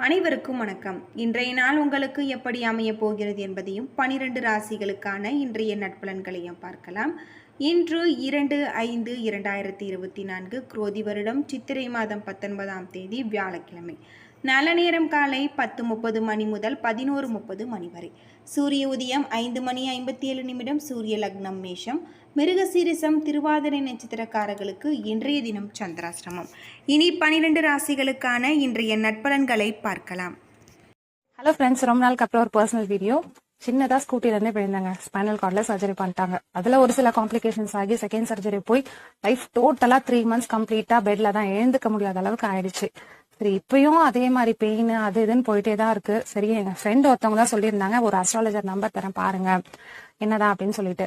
அனைவருக்கும் வணக்கம். இன்றைய நாள் உங்களுக்கு எப்படி அமையப் போகிறது என்பதையும் பனிரெண்டு ராசிகளுக்கான இன்றைய நட்பலன்களையும் பார்க்கலாம். இன்று இரண்டு ஐந்து இரண்டாயிரத்தி இருபத்தி நான்கு குரோதி வருடம் சித்திரை மாதம் பத்தொன்பதாம் தேதி வியாழக்கிழமை. நல்ல நேரம் காலை பத்து முப்பது மணி முதல் பதினோரு முப்பது மணி வரை. சூரிய உதயம் ஐந்து மணி ஐம்பத்தி ஏழு நிமிடம் சூரிய லக்னம் மேஷம். மிருகசீரிசம் திருவாதிரை நட்சத்திரக்காரர்களுக்கு இன்றைய தினம் சந்திராசிரமம் இனி பனிரெண்டு ராசிகளுக்கான இன்றைய நட்பலன்களை பார்க்கலாம். ஹலோ ஃப்ரெண்ட்ஸ் ரொம்ப நாளுக்கு அப்புறம் ஒரு பர்சனல் வீடியோ சின்னதாக ஸ்கூட்டிலேருந்து விழுந்தாங்க. ஸ்பைனல் கார்டில் சர்ஜரி பண்ணிட்டாங்க. அதில் ஒரு சில காம்ப்ளிகேஷன்ஸ் ஆகி செகண்ட் சர்ஜரி போய் லைஃப் டோட்டலாக த்ரீ மந்த்ஸ் கம்ப்ளீட்டாக பெட்ல தான் எழுந்துக்க முடியாத அளவுக்கு ஆயிடுச்சு. சரி இப்பயும் அதே மாதிரி பெயின் அது இதுன்னு போயிட்டே தான் இருக்கு. சரி எங்க ஃப்ரெண்ட் ஒருத்தவங்க தான் சொல்லியிருந்தாங்க ஒரு அஸ்ட்ராலஜர் நம்பர் தரேன் பாருங்க. என்னதான் அப்படின்னு சொல்லிட்டு.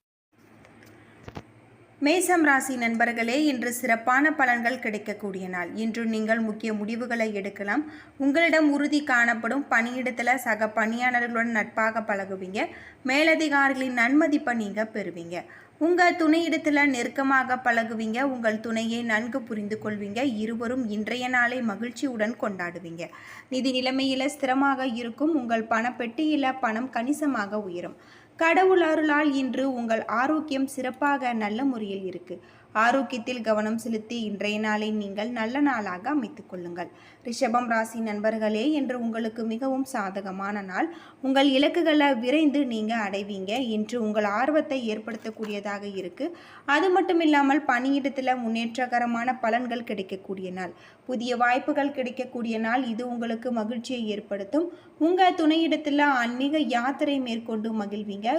மேசம் ராசி நண்பர்களே இன்று சிறப்பான பலன்கள் கிடைக்கக்கூடிய நாள். இன்று நீங்கள் முக்கிய முடிவுகளை எடுக்கலாம். உங்களிடம் உறுதி காணப்படும் பணியிடத்தில் சக பணியாளர்களுடன் நட்பாக பழகுவீங்க. மேலதிகாரிகளின் நன்மதிப்பை நீங்கள் பெறுவீங்க. உங்கள் துணையிடத்தில் நெருக்கமாக பழகுவீங்க. உங்கள் துணையை நன்கு புரிந்து கொள்வீங்க. இருவரும் இன்றைய நாளை மகிழ்ச்சியுடன் கொண்டாடுவீங்க. நிதி நிலைமையில் ஸ்திரமாக இருக்கும். உங்கள் பணப்பெட்டியில் பணம் கணிசமாக உயரும். கடவுள் அருளால் இன்று உங்கள் ஆரோக்கியம் சிறப்பாக நல்ல முறையில் இருக்கு. ஆரோக்கியத்தில் கவனம் செலுத்தி இன்றைய நாளை நீங்கள் நல்ல நாளாக அமைத்துக் கொள்ளுங்கள். ரிஷபம் ராசி நண்பர்களே என்று உங்களுக்கு மிகவும் சாதகமான நாள். உங்கள் இலக்குகளை விரைந்து நீங்க அடைவீங்க. இன்று உங்கள் ஆர்வத்தை ஏற்படுத்தக்கூடியதாக இருக்கு. அது மட்டும் இல்லாமல் பணியிடத்தில் முன்னேற்றகரமான பலன்கள் கிடைக்கக்கூடிய நாள். புதிய வாய்ப்புகள் கிடைக்கக்கூடிய நாள் இது உங்களுக்கு மகிழ்ச்சியை ஏற்படுத்தும். உங்கள் துணையிடத்தில் ஆன்மீக யாத்திரை மேற்கொண்டு மகிழ்வீங்க.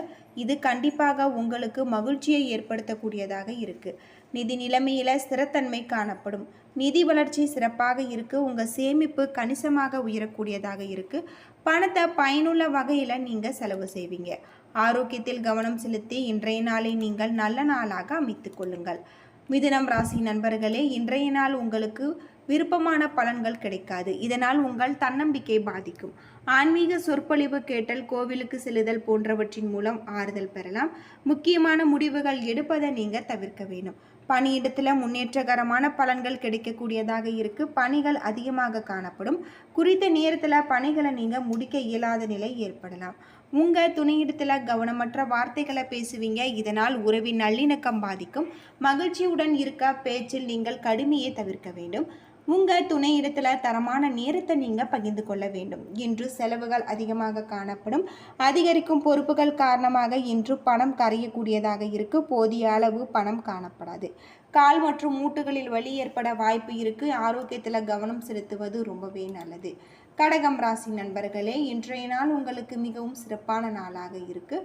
இது கண்டிப்பாக உங்களுக்கு மகிழ்ச்சியை ஏற்படுத்தக்கூடியதாக இருக்குது நிதி நிலைமையில் ஸ்திரத்தன்மை காணப்படும். நிதி வளர்ச்சி சிறப்பாக இருக்குது உங்கள் சேமிப்பு கணிசமாக உயரக்கூடியதாக இருக்குது பணத்தை பயனுள்ள வகையில் நீங்கள் செலவு செய்வீங்க. ஆரோக்கியத்தில் கவனம் செலுத்தி இன்றைய நாளை நீங்கள் நல்ல நாளாக அமைத்து கொள்ளுங்கள். மிதுனம் ராசி நண்பர்களே இன்றைய நாள் உங்களுக்கு விருப்பமான பலன்கள் கிடைக்காது. இதனால் உங்கள் தன்னம்பிக்கை பாதிக்கும். ஆன்மீக சொற்பொழிவு கேட்டல் கோவிலுக்கு செல்லுதல் போன்றவற்றின் மூலம் ஆறுதல் பெறலாம். முக்கியமான முடிவுகள் எடுப்பதை நீங்க தவிர்க்க வேண்டும். பணியிடத்தில் முன்னேற்றகரமான பலன்கள் கிடைக்கக்கூடியதாக இருக்கு. பணிகள் அதிகமாக காணப்படும். குறித்த நேரத்தில் பணிகளை நீங்க முடிக்க இயலாத நிலை ஏற்படலாம். உங்க துணையிடத்தில் கவனமற்ற வார்த்தைகளை பேசுவீங்க. இதனால் உறவின் நல்லிணக்கம் பாதிக்கும். மகிழ்ச்சியுடன் இருக்க பேச்சில் நீங்கள் கடுமையை தவிர்க்க வேண்டும். உங்கள் துணையிடத்தில் தரமான நேரத்தை நீங்கள் பகிர்ந்து கொள்ள வேண்டும். இன்று செலவுகள் அதிகமாக காணப்படும். அதிகரிக்கும் பொறுப்புகள் காரணமாக இன்று பணம் கரையக்கூடியதாக இருக்கு. போதிய அளவு பணம் காணப்படாது. கால் மற்றும் மூட்டுகளில் வலி ஏற்பட வாய்ப்பு இருக்கு. ஆரோக்கியத்தில் கவனம் செலுத்துவது ரொம்பவே நல்லது. கடகம் ராசி நண்பர்களே இன்றைய நாள் உங்களுக்கு மிகவும் சிறப்பான நாளாக இருக்கு.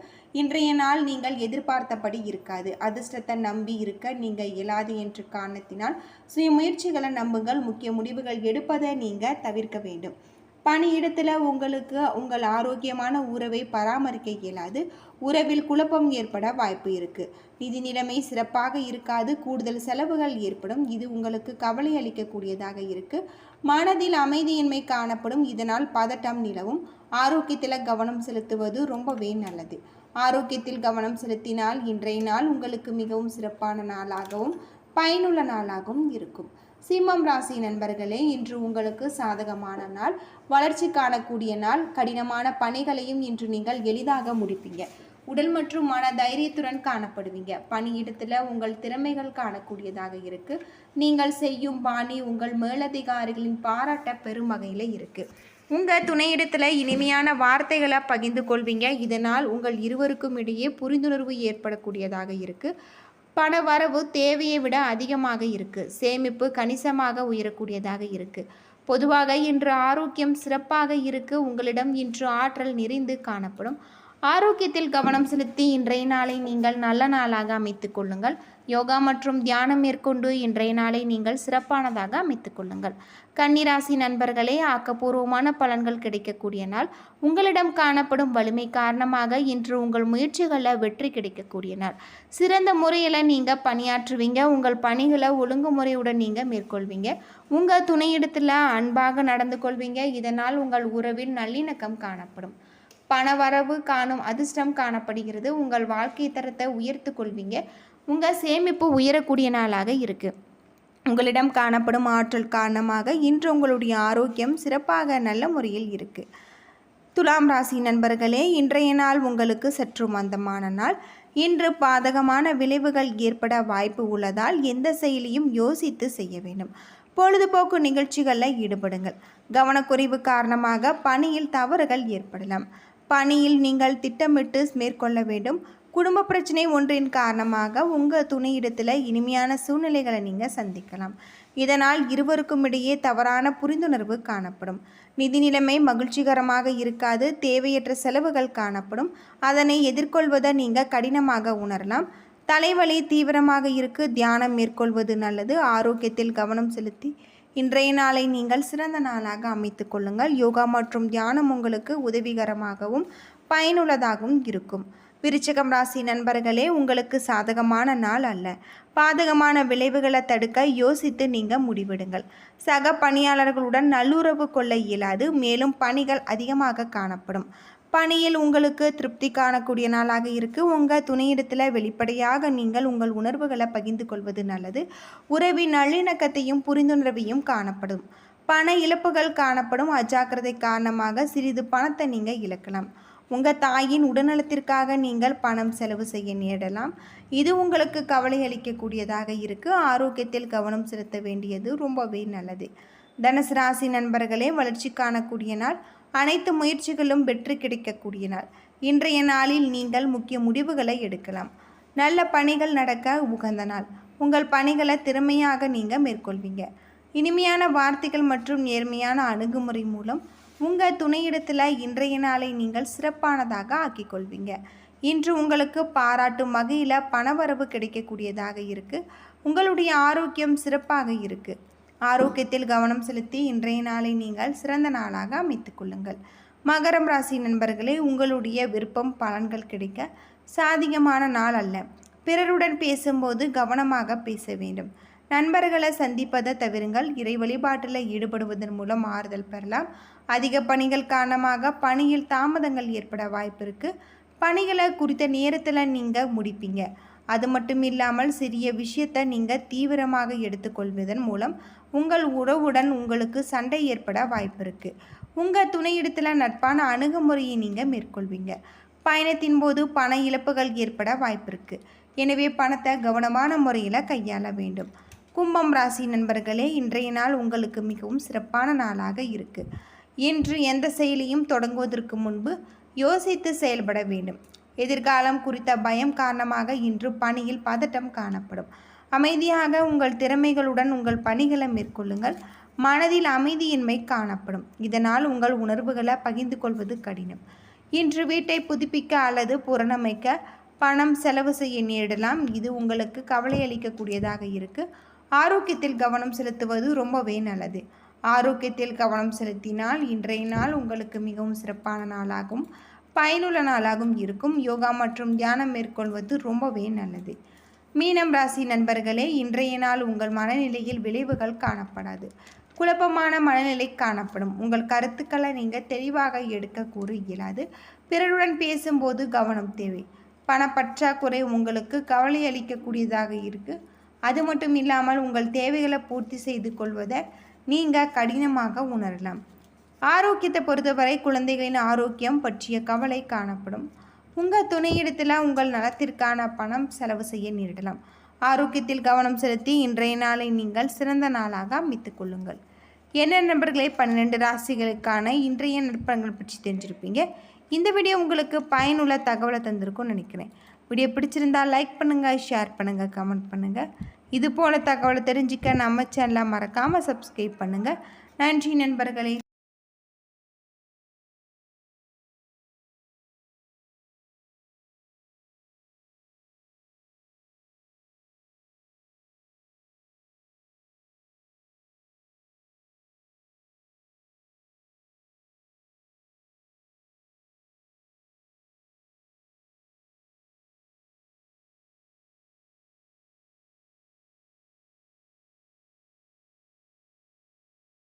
இன்றைய நாள் நீங்கள் எதிர்பார்த்தபடி இருக்காது. அதிர்ஷ்டத்தை நம்பி இருக்க நீங்கள் இயலாது என்ற காரணத்தினால் சுய முயற்சிகளை நம்புங்கள். முக்கிய முடிவுகள் எடுப்பதை நீங்கள் தவிர்க்க வேண்டும். பணியிடத்தில் உங்களுக்கு உங்கள் ஆரோக்கியமான உறவை பராமரிக்க இயலாது. உறவில் குழப்பம் ஏற்பட வாய்ப்பு இருக்குது நிதி நிலைமை சிறப்பாக இருக்காது. கூடுதல் செலவுகள் ஏற்படும். இது உங்களுக்கு கவலை அளிக்கக்கூடியதாக இருக்குது மனதில் அமைதியின்மை காணப்படும். இதனால் பதட்டம் நிலவும். ஆரோக்கியத்தில் கவனம் செலுத்துவது ரொம்பவே நல்லது. ஆரோக்கியத்தில் கவனம் செலுத்தினால் இன்றைய நாள் உங்களுக்கு மிகவும் சிறப்பான நாளாகவும் பயனுள்ள நாளாகவும் இருக்கும். சிம்மம் ராசி நண்பர்களே இன்று உங்களுக்கு சாதகமான நாள். வளர்ச்சி காணக்கூடிய நாள். கடினமான பணிகளையும் இன்று நீங்கள் எளிதாக முடிப்பீங்க. உடல் மற்றும் மன தைரியத்துடன் காணப்படுவீங்க. பணியிடத்தில் உங்கள் திறமைகள் காணக்கூடியதாக இருக்கு. நீங்கள் செய்யும் பாணி உங்கள் மேலதிகாரிகளின் பாராட்ட பெரும் வகையில் இருக்கு. உங்கள் துணையிடத்தில் இனிமையான வார்த்தைகளை பகிர்ந்து கொள்வீங்க. இதனால் உங்கள் இருவருக்கும் இடையே புரிந்துணர்வு ஏற்படக்கூடியதாக இருக்குது பண வரவு தேவையை விட அதிகமாக இருக்குது சேமிப்பு கணிசமாக உயரக்கூடியதாக இருக்குது பொதுவாக இன்று ஆரோக்கியம் சிறப்பாக இருக்கு. உங்களிடம் இன்று ஆற்றல் நிறைந்து காணப்படும். ஆரோக்கியத்தில் கவனம் செலுத்தி இன்றைய நாளை நீங்கள் நல்ல நாளாக அமைத்துக் கொள்ளுங்கள். யோகா மற்றும் தியானம் மேற்கொண்டு இன்றைய நாளை நீங்கள் சிறப்பானதாக அமைத்துக் கொள்ளுங்கள். கன்னிராசி நண்பர்களே ஆக்கப்பூர்வமான பலன்கள் கிடைக்கக்கூடிய நாள். உங்களிடம் காணப்படும் வலிமை காரணமாக இன்று உங்கள் முயற்சிகளில் வெற்றி கிடைக்கக்கூடிய நாள். சிறந்த முறையில் நீங்கள் பணியாற்றுவீங்க. உங்கள் பணிகளை ஒழுங்குமுறையுடன் நீங்கள் மேற்கொள்வீங்க. உங்கள் துணையிடத்தில் அன்பாக நடந்து கொள்வீங்க. இதனால் உங்கள் உறவில் நல்லிணக்கம் காணப்படும். பணவரவு காணும் அதிர்ஷ்டம் காணப்படுகிறது. உங்கள் வாழ்க்கை தரத்தை உயர்த்து கொள்வீங்க. உங்கள் சேமிப்பு உயரக்கூடிய நாளாக இருக்குது உங்களிடம் காணப்படும் ஆற்றல் காரணமாக இன்று உங்களுடைய ஆரோக்கியம் சிறப்பாக நல்ல முறையில் இருக்குது துலாம் ராசி நண்பர்களே இன்றைய நாள் உங்களுக்கு சற்று மந்தமான நாள். இன்று பாதகமான விளைவுகள் ஏற்பட வாய்ப்பு உள்ளதால் எந்த செயலியும் யோசித்து செய்ய வேண்டும். பொழுதுபோக்கு நிகழ்ச்சிகளில் ஈடுபடுங்கள். கவனக்குறைவு காரணமாக பணியில் தவறுகள் ஏற்படலாம். பணியில் நீங்கள் திட்டமிட்டு மேற்கொள்ள வேண்டும். குடும்ப பிரச்சனை ஒன்றின் காரணமாக உங்கள் துணையிடத்தில் இனிமையான சூழ்நிலைகளை நீங்கள் சந்திக்கலாம். இதனால் இருவருக்கும் இடையே தவறான புரிந்துணர்வு காணப்படும். நிதி நிலைமை மகிழ்ச்சிகரமாக இருக்காது தேவையற்ற செலவுகள் காணப்படும். அதனை எதிர்கொள்வதை நீங்கள் கடினமாக உணரலாம். தலைவலி தீவிரமாக இருக்கு தியானம் மேற்கொள்வது நல்லது. ஆரோக்கியத்தில் கவனம் செலுத்தி இன்றைய நாளை நீங்கள் சிறந்த நாளாக அமைத்துக் கொள்ளுங்கள். யோகா மற்றும் தியானம் உங்களுக்கு உதவிகரமாகவும் பயனுள்ளதாகவும் இருக்கும். விருச்சகம் ராசி நண்பர்களே உங்களுக்கு சாதகமான நாள் அல்ல. பாதகமான விளைவுகளை தடுக்க யோசித்து நீங்கள் முடிவெடுங்கள். சக பணியாளர்களுடன் நல்லுறவு கொள்ள இயலாது. மேலும் பணிகள் அதிகமாக காணப்படும். பணியில் உங்களுக்கு திருப்தி காணக்கூடிய நாளாக இருக்குது உங்கள் துணையிடத்தில் வெளிப்படையாக நீங்கள் உங்கள் உணர்வுகளை பகிர்ந்து கொள்வது நல்லது. உறவின் நல்லிணக்கத்தையும் புரிந்துணர்வையும் காணப்படும். பண இழப்புகள் காணப்படும். அஜாக்கிரதை காரணமாக சிறிது பணத்தை நீங்கள் இழக்கலாம். உங்கள் தாயின் உடல்நலத்திற்காக நீங்கள் பணம் செலவு செய்ய நேரலாம். இது உங்களுக்கு கவலை அளிக்கக்கூடியதாக இருக்குது ஆரோக்கியத்தில் கவனம் செலுத்த வேண்டியது ரொம்பவே நல்லது. தனுசு ராசி நண்பர்களே வளர்ச்சி காணக்கூடிய நாள். அனைத்து முயற்சிகளும் வெற்றி கிடைக்கக்கூடிய நாள் இன்றைய நாளில் நீங்கள் முக்கிய முடிவுகளை எடுக்கலாம். நல்ல பணிகள் நடக்க உகந்த நாள். உங்கள் பணிகளை திறமையாக நீங்கள் மேற்கொள்வீங்க. இனிமையான வார்த்தைகள் மற்றும் நேர்மையான அணுகுமுறை மூலம் உங்கள் துணையிடத்தில் இன்றைய நாளை நீங்கள் சிறப்பானதாக ஆக்கிக்கொள்வீங்க. இன்று உங்களுக்கு பாராட்டும் வகையில் பணவரவு கிடைக்கக்கூடியதாக இருக்குது உங்களுடைய ஆரோக்கியம் சிறப்பாக இருக்குது ஆரோக்கியத்தில் கவனம் செலுத்தி இன்றைய நாளை நீங்கள் சிறந்த நாளாக அமைத்துக் கொள்ளுங்கள். மகரம் ராசி நண்பர்களே உங்களுடைய விருப்பம் பலன்கள் கிடைக்க சாதிகமான நாள் அல்ல. பிறருடன் பேசும்போது கவனமாக பேச வேண்டும். நண்பர்களை சந்திப்பதை தவிருங்கள். இறை வழிபாட்டில் ஈடுபடுவதன் மூலம் ஆறுதல் பெறலாம். அதிக பணிகள் காரணமாக பணியில் தாமதங்கள் ஏற்பட வாய்ப்பு இருக்குது பணிகளை குறித்த நேரத்தில் நீங்கள் முடிப்பீங்க. அது மட்டும் இல்லாமல் சிறிய விஷயத்தை நீங்கள் தீவிரமாக எடுத்துக்கொள்வதன் மூலம் உங்கள் உறவுடன் உங்களுக்கு சண்டை ஏற்பட வாய்ப்பு இருக்குது உங்கள் துணையிடத்தில் நட்பான அணுகுமுறையை நீங்கள் மேற்கொள்வீங்க. பயணத்தின் போது பண இழப்புகள் ஏற்பட வாய்ப்பு இருக்குது எனவே பணத்தை கவனமான முறையில் கையாள வேண்டும். கும்பம் ராசி நண்பர்களே இன்றைய நாள் உங்களுக்கு மிகவும் சிறப்பான நாளாக இருக்குது இன்று எந்த செயலையும் தொடங்குவதற்கு முன்பு யோசித்து செயல்பட வேண்டும். எதிர்காலம் குறித்த பயம் காரணமாக இன்று பணியில் பதட்டம் காணப்படும். அமைதியாக உங்கள் திறமைகளுடன் உங்கள் பணிகளை மேற்கொள்ளுங்கள். மனதில் அமைதியின்மை காணப்படும். இதனால் உங்கள் உணர்வுகளை பகிர்ந்து கொள்வது கடினம். இன்று வீட்டை புதுப்பிக்க அல்லது புறணமைக்க பணம் செலவு செய்ய நேரிடலாம். இது உங்களுக்கு கவலை அளிக்கக்கூடியதாக இருக்குது ஆரோக்கியத்தில் கவனம் செலுத்துவது ரொம்பவே நல்லது. ஆரோக்கியத்தில் கவனம் செலுத்தினால் இன்றைய நாள் உங்களுக்கு மிகவும் சிறப்பான நாளாகும். பயனுள்ள நாளாகவும் இருக்கும். யோகா மற்றும் தியானம் மேற்கொள்வது ரொம்பவே நல்லது. மீனம் ராசி நண்பர்களே இன்றைய நாள் உங்கள் மனநிலையில் விளைவுகள் காணப்படாது. குழப்பமான மனநிலை காணப்படும். உங்கள் கருத்துக்களை நீங்கள் தெளிவாக எடுக்க கூற இயலாது. பிறருடன் பேசும்போது கவனம் தேவை. பணப்பற்றாக்குறை உங்களுக்கு கவலை அளிக்கக்கூடியதாக இருக்குது அது மட்டும் இல்லாமல் உங்கள் தேவைகளை பூர்த்தி செய்து கொள்வதை நீங்கள் கடினமாக உணரலாம். ஆரோக்கியத்தை பொறுத்தவரை குழந்தைகளின் ஆரோக்கியம் பற்றிய கவலை காணப்படும். உங்கள் துணையிடத்தில் உங்கள் நலத்திற்கான பணம் செலவு செய்ய நேரிடலாம். ஆரோக்கியத்தில் கவனம் செலுத்தி இன்றைய நாளை நீங்கள் சிறந்த நாளாக அமைத்துக் கொள்ளுங்கள். என்ன நண்பர்களே பன்னெண்டு ராசிகளுக்கான இன்றைய நற்பலன்கள் பற்றி தெரிஞ்சிருப்பீங்க. இந்த வீடியோ உங்களுக்கு பயனுள்ள தகவலை தந்திருக்கும்னு நினைக்கிறேன். வீடியோ பிடிச்சிருந்தால் லைக் பண்ணுங்கள் ஷேர் பண்ணுங்கள் கமெண்ட் பண்ணுங்கள் இது போல் தகவலை தெரிஞ்சுக்க நம்ம சேனலை மறக்காமல் சப்ஸ்கிரைப் பண்ணுங்கள் நன்றி நண்பர்களே.